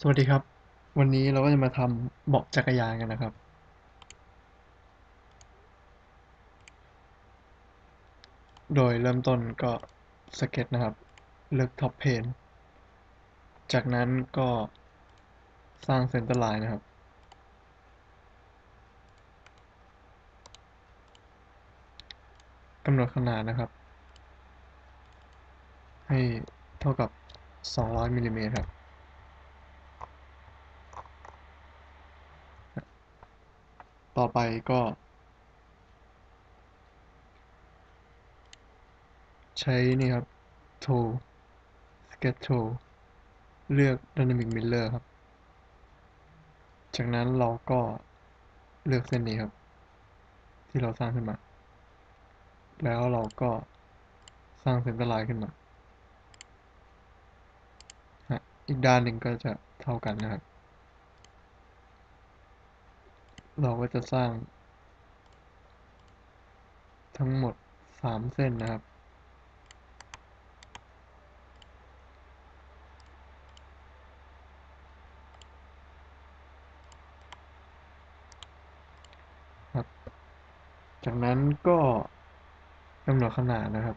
สวัสดีครับ วันนี้เราก็จะมาทำเบาะจักรยานกันนะครับ โดยเริ่มต้นก็สเก็ตนะครับ เลือกท็อปเพนจากนั้นก็สร้างเซนเตอร์ไลน์นะครับ กำหนดขนาดนะครับ ให้เท่ากับ 200มิลลิเมตรครับ ต่อไปก็ ใช้นี่ครับ tool sketch tool เลือก dynamic miller ครับ จากนั้นเราก็เลือกเส้นนี้ครับ ที่เราสร้างขึ้นมา แล้วเราก็สร้างเส้นตลายขึ้นมา อีกด้านหนึ่งก็จะเท่ากันนะครับ เราก็จะสร้าง ทั้งหมดสามเส้นนะครับ ครับ จากนั้นก็กำหนดขนาดนะครับ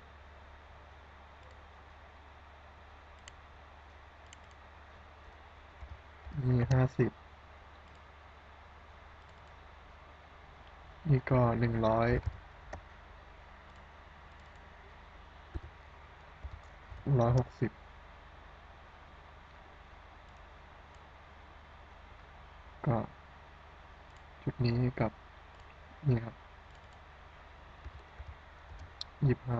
นี่ห้าสิบ นี่ก็หนึ่งร้อยร้อยหกสิบก็จุดนี้กับ นี่ครับยี่ห้า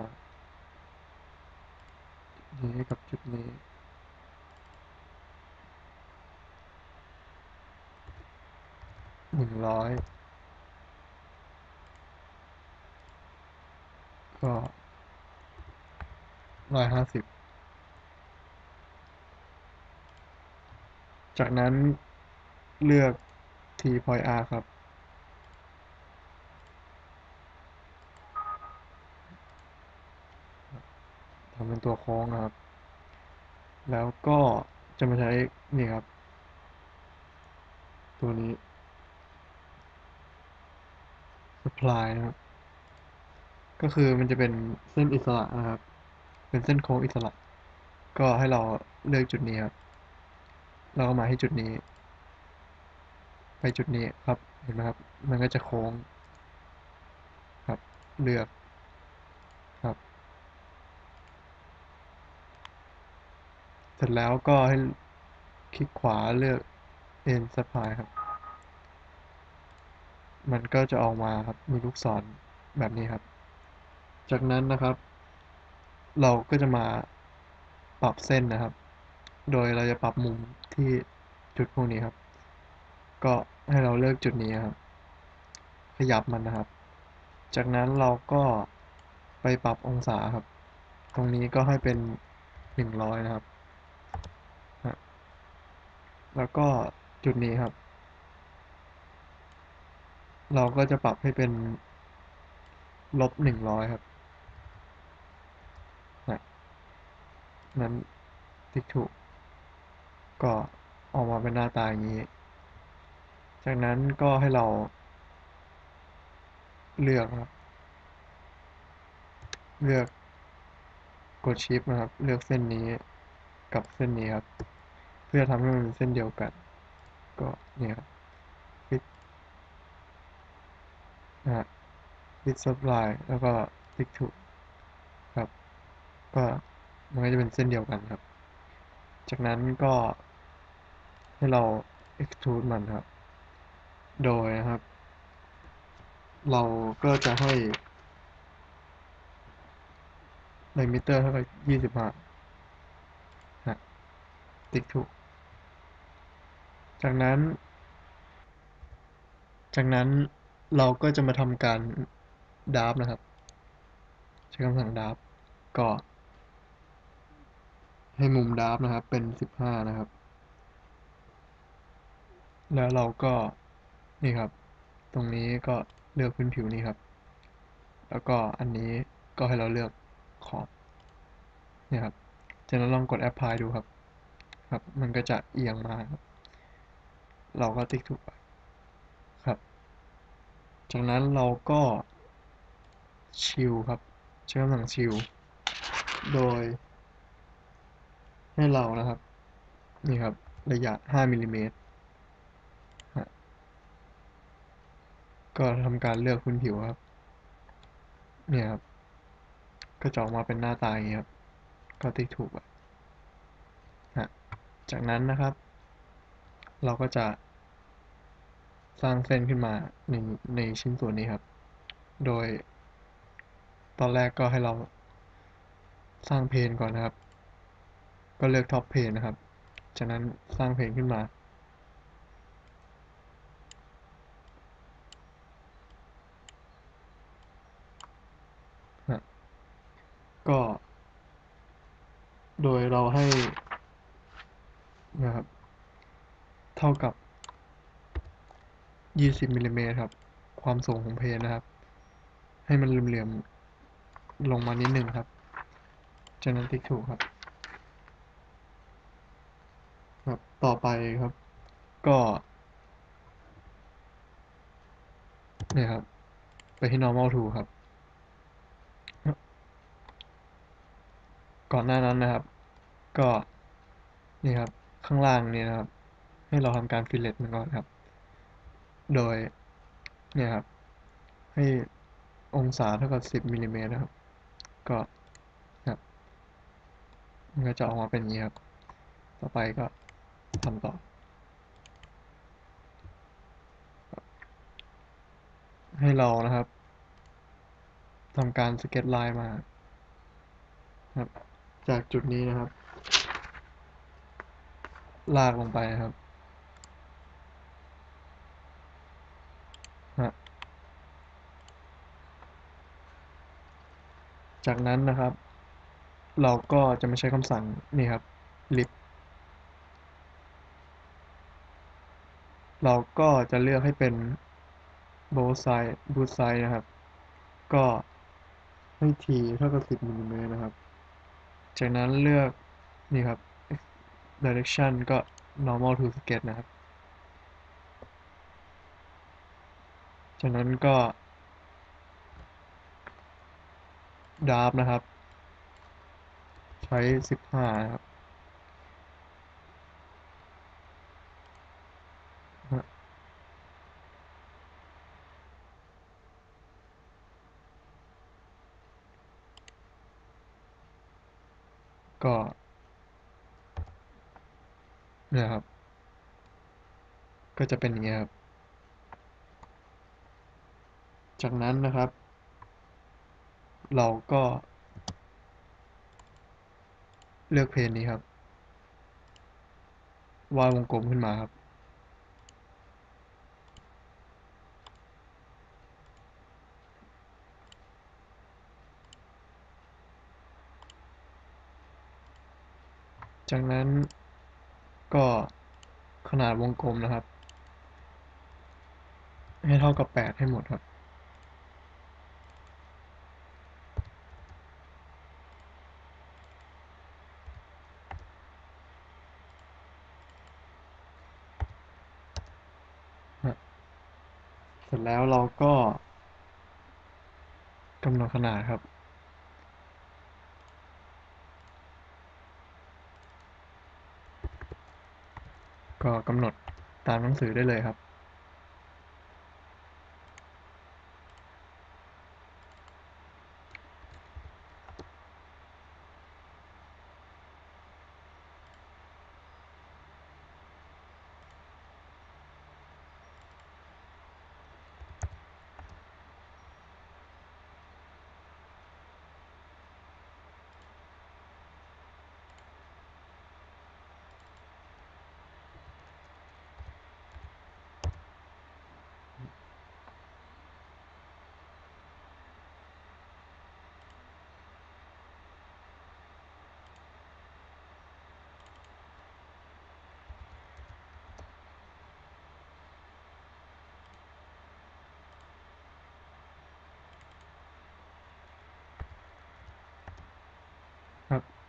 จุดนี้กับจุดนี้หนึ่งร้อย ก็ร้อยห้าสิบ จากนั้นเลือก t point r ครับ ทำเป็นตัวโค้งนะครับ แล้วก็จะมาใช้ นี่ครับ ตัวนี้ supply นะครับ ก็คือมันจะเป็นเส้นอิสระนะครับ เป็นเส้นโค้งอิสระ ก็ให้เราเลือกจุดนี้ครับ เราก็มาให้จุดนี้ ไปจุดนี้ครับ เห็นไหมครับ มันก็จะโค้ง ครับ เลือก ครับ เสร็จแล้วก็ให้คลิกขวาเลือก end supply ครับ มันก็จะออกมาครับ มีลูกศรแบบนี้ครับ จากนั้นนะครับ เราก็จะมาปรับเส้นนะครับ โดยเราจะปรับมุมที่จุดพวกนี้ครับ ก็ให้เราเลือกจุดนี้ครับ ขยับมันนะครับ จากนั้นเราก็ไปปรับองศาครับ ตรงนี้ก็ให้เป็นหนึ่งร้อยนะครับ แล้วก็จุดนี้ครับ เราก็จะปรับให้เป็นลบหนึ่งร้อยครับนะ นั้นติ๊กถูก ก็ออกมาเป็นหน้าตาอย่างนี้ จากนั้นก็ให้เรา เลือกครับ เลือกกดชิปนะครับ เลือกเส้นนี้กับเส้นนี้ครับ เพื่อทำให้มันเป็นเส้นเดียวกัน ก็เนี่ยครับฟิกนะฮะฟิกซับไลน์แล้วก็ติ๊กถูกครับ ก็ มันก็จะเป็นเส้นเดียวกันครับ จากนั้นก็ให้เรา extrude มันครับ โดยนะครับ เราก็จะให้ diameter เท่ากับยี่สิบห้านะติ๊กถูกจากนั้น จากนั้นเราก็จะมาทำการดาฟนะครับ ใช้คำสั่งดาฟก็ ให้มุมดาฟนะครับ เป็นสิบห้านะครับ แล้วเราก็นี่ครับ ตรงนี้ก็เลือกพื้นผิวนี้ครับ แล้วก็อันนี้ก็ให้เราเลือกขอบนี่ครับจากนั้นลองกด apply ดูครับ ครับ มันก็จะเอียงมาครับ เราก็ติ๊กถูกครับ จากนั้นเราก็ชิลครับใช้คำสั่งชิลโดย ให้เรานะครับ นี่ครับ ระยะ 5มิลลิเมตรฮะก็ทำการเลือกพื้นผิวครับ เนี่ยครับ ก็จะออกมาเป็นหน้าตาอย่างนี้ครับ ก็ติ๊กถูกไปฮะจากนั้นนะครับ เราก็จะสร้างเส้นขึ้นมาในในชิ้นส่วนนี้ครับ โดย ตอนแรกก็ให้เราสร้างเพนก่อนนะครับ ก็เลือกท็อปเพนนะครับ จากนั้นสร้างเพนขึ้นมา ก็ โดยเราให้นะครับ เท่ากับ 20มิลลิเมตรครับ ความสูงของเพนนะครับ ให้มันเหลื่อมๆลงมานิดหนึ่งครับจากนั้นติ๊กถูกครับ ครับ ต่อไปครับ ก็ เนี่ยครับ ไปที่ normal to ครับ ก่อนหน้านั้นนะครับ ก็ นี่ครับ ข้างล่างนี่นะครับ ให้เราทำการ fillet มันก่อนครับ โดย เนี่ยครับ ให้องศาเท่ากับ 10มิลลิเมตรนะครับ ก็ครับมันก็จะออกมาเป็นอย่างนี้ครับ ต่อไปก็ ทำต่อ ให้เรานะครับทำการสเก็ตไลน์มาครับ จากจุดนี้นะครับ ลากลงไปครับจากนั้นนะครับ เราก็จะมาใช้คำสั่งนี่ครับ lip เราก็จะเลือกให้เป็น both side both side นะครับ ก็ให้ t เท่ากับ10มิลลิเมตรนะครับ จากนั้นเลือกนี่ครับ direction ก็ normal to sketch นะครับ จากนั้นก็ draft นะครับ ใช้ 15 นะครับ ก็เนี่ยครับ ก็จะเป็นอย่างเงี้ยครับ จากนั้นนะครับ เราก็ เลือกเพนนี้ครับ วาดวงกลมขึ้นมาครับ จากนั้นก็ขนาดวงกลมนะครับ ให้เท่ากับ 8 ให้หมดครับ เสร็จแล้วเราก็กำหนดขนาดครับ ก็กำหนดตามหนังสือได้เลยครับ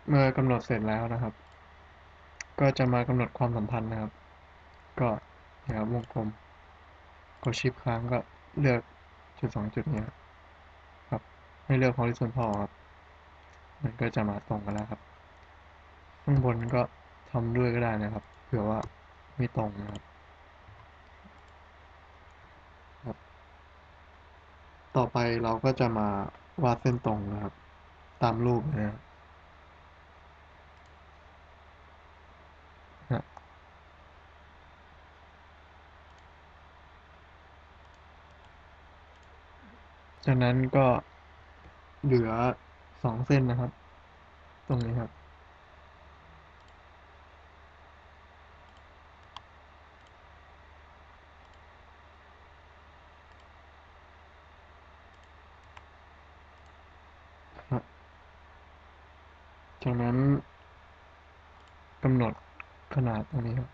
เมื่อกำหนดเสร็จแล้วนะครับ ก็จะมากำหนดความสัมพันธ์นะครับ ก็นี่ยครับวงกลมกดชิปค้างก็เลือกจุดสองจุดนี้ครับครับให้เลือก horizontal ครับมันก็จะมาตรงกันแล้วครับ ข้างบนก็ทำด้วยก็ได้นะครับเผื่อว่าไม่ตรงนะครับครับ ต่อไปเราก็จะมาวาดเส้นตรงนะครับ ตามรูปนะครับ จากนั้นก็เหลือสองเส้นนะครับ ตรงนี้ครับ จากนั้นกำหนดขนาดตรงนี้ครับ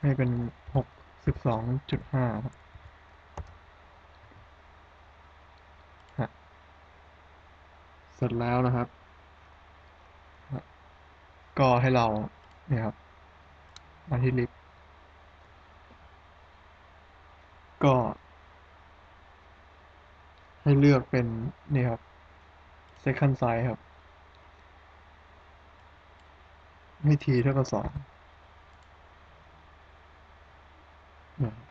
ให้เป็นหก สิบสองจุดห้าครับเสร็จแล้วนะครับ ก็ให้เราเนี่ยครับ มาที่ลิฟต์ก็ ให้เลือกเป็นนี่ครับ second size ครับ ให้ทีเท่ากับสองนะครับ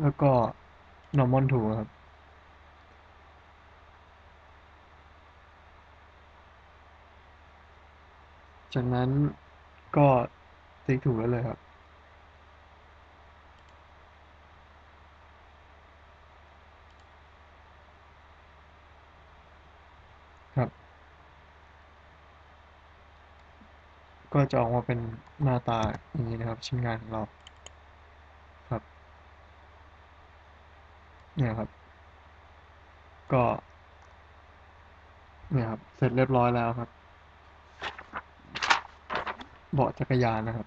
แล้วก็ normal to ครับ จากนั้นก็ติ๊กถูกแล้วเลยครับครับ ก็จะออกมาเป็นหน้าตาอย่างนี้นะครับ ชิ้นงานของเรา ครับ เนี่ยครับ ก็ เนี่ยครับ เสร็จเรียบร้อยแล้วครับ เบาะจักรยานนะครับ